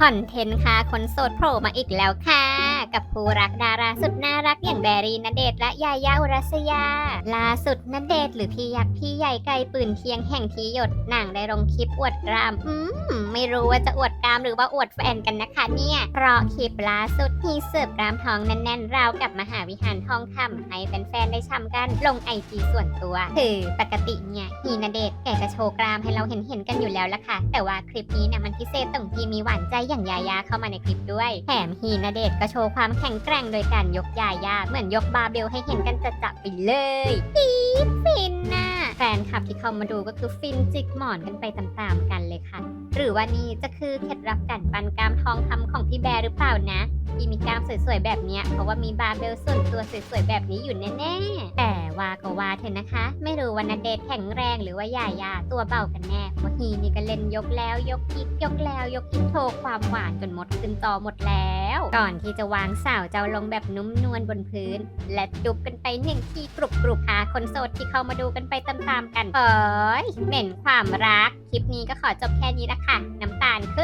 คอนเทนต์ค่ะคนโสดโผล่มาอีกแล้วค่ะ กับคู่รักดาราสุดน่ารักอย่างแบรีนเดชและยายาอุรัสยา ล่าสุดนเดชหรือพี่ยักษ์พี่ใหญ่ไกลปืนเคียงแห่งทีหยดหนังได้ลงคลิปอวดกราม อืมไม่รู้ว่าจะอวดกรามหรือว่าอวดแฟนกันนะคะเนี่ย เพราะคลิปล่าสุดมีเสิร์ฟกรามทองแน่นๆราวกับมหาวิหารทองคำให้แฟนๆได้ชมกันลงไอจีส่วนตัวคือปกติเนี่ยฮีนเดชแกจะโชว์กรามให้เราเห็นเห็นๆกันอยู่แล้วละค่ะ แต่ว่าคลิปนี้เนี่ยมันพิเศษตรงที่มีหวานใจอย่างยายาเข้ามาในคลิปด้วยแถมฮีนเดชก็โชว์ความแข็งแกร่งโดยการยกยายาเหมือนยกบาร์เบลให้เห็นกันจะๆไปเลยปี๊ดฟินน่ะแฟนคลับที่เข้ามาดูก็คือฟินจิกหมอนกันไปตามๆกันเลยค่ะ หรือว่านี่จะคือเคล็ดลับการปั้นกล้ามทองคำของพี่แบร์หรือเปล่านะ ที่มีกล้ามสวยๆแบบเนี้ยเพราะว่ามีบาร์เบลส่วนตัวสวยๆแบบนี้อยู่แน่ๆ แต่ว่าก็ว่าเถอะนะคะ ไม่รู้ว่านาเดชแข็งแรงหรือว่าหยายาตัวเบากันแน่เพราะฮีนี่ก็เล่นยกแล้วยกอีกยกแล้วยกอีกโชว์ความหวานจนหมดขึ้นจอหมดแล้ว ก่อนที่จะวางสาวเจ้าลงแบบนุ่มนวลบนพื้น และจุบกันไปหนึ่งทีกรุบกรุบหาคนโสดที่เข้ามาดูกันไปตามๆกันเอ้ยเหม็นความรักคลิปนี้ก็ขอจบแค่นี้ละค่ะน้ำตาลขึ้น